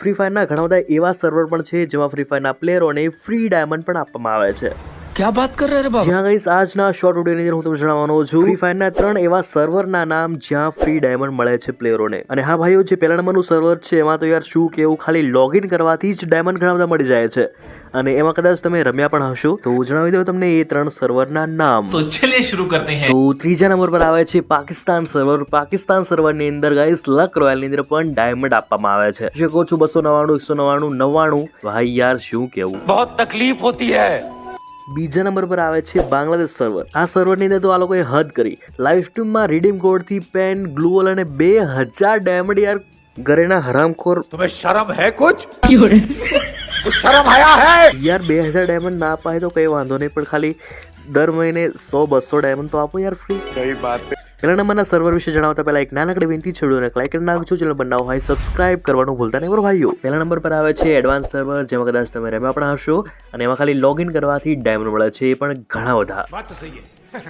Free ફાયરના ઘણા બધા એવા સર્વર પણ છે જેમાં ફ્રી ફાયરના પ્લેયરોને ફ્રી ડાયમંડ પણ આપવામાં આવે છે. ક્યાં વાત કર રહ્યા બાબા જ્યાં ગઈસ આજના શોર્ટ વિડીયોની અંદર હું તમને જણાવવાનો છું. ફ્રી ફાયરના ત્રણ એવા સર્વરના નામ જ્યાં ફ્રી ડાયમંડ મળે છે પ્લેયરોને અને હા ભાઈઓ જે પહેલા નંબરનું સર્વર છે એમાં તો યાર શું કેવું ખાલી લોગિન કરવાથી જ ડાયમંડ ઘણા બધા મળી જાય છે. અને એમાં કદાચ તમે રમ્યા પણ હશો તો હું જણાવી દઉં તમને એ ત્રણ સર્વરના નામ. તો ચલે શરૂ કરતે હે. તો ત્રીજા નંબર પર આવે છે પાકિસ્તાન સર્વર પાકિસ્તાન સર્વરની અંદર ગાઈસ લક રોયલની અંદર પણ ડાયમંડ આપવામાં આવે છે. જે કહો બસો નવાણું એકસો નવાણું નવાણું ભાઈ યાર શું કેવું? બહુ તકલીફ હોતી હે. બીજા નંબર પર આવે છે બાંગ્લાદેશ સર્વર. આ સર્વરની અંદર તો આ લોકોએ હદ કરી. લાઈવ સ્ટ્રીમમાં રીડીમ કોડથી પેન ગ્લુઅલ અને બે હજાર ડાયમંડ યાર ઘરેના હરામખોર તમે શરમ હે કુછ શરમ આયા હે યાર બે હજાર ડાયમંડ ના પાય તો કઈ વાંધો નહીં પણ ખાલી દર મહિને સો બસો ડાયમંડ તો આપો યાર ફ્રી કઈ વાત પહેલા નંબરના સર્વર વિશે જણાવતા પહેલા એક નાનકડી વિનંતી છે વિડીયોને લાઈક કરી નાખજો. ચેનલ બનાવો હોય સબસ્ક્રાઇબ કરવાનું ભૂલતા નહીં. ભાઈઓ? પહેલા નંબર પર આવે છે એડવાન્સ સર્વર જેમાં કદાચ તમે રેમ્યા પણ હશો અને એમાં ખાલી લોગિન કરવાથી ડાયમંડ મળે છે. એ પણ ઘણા બધા.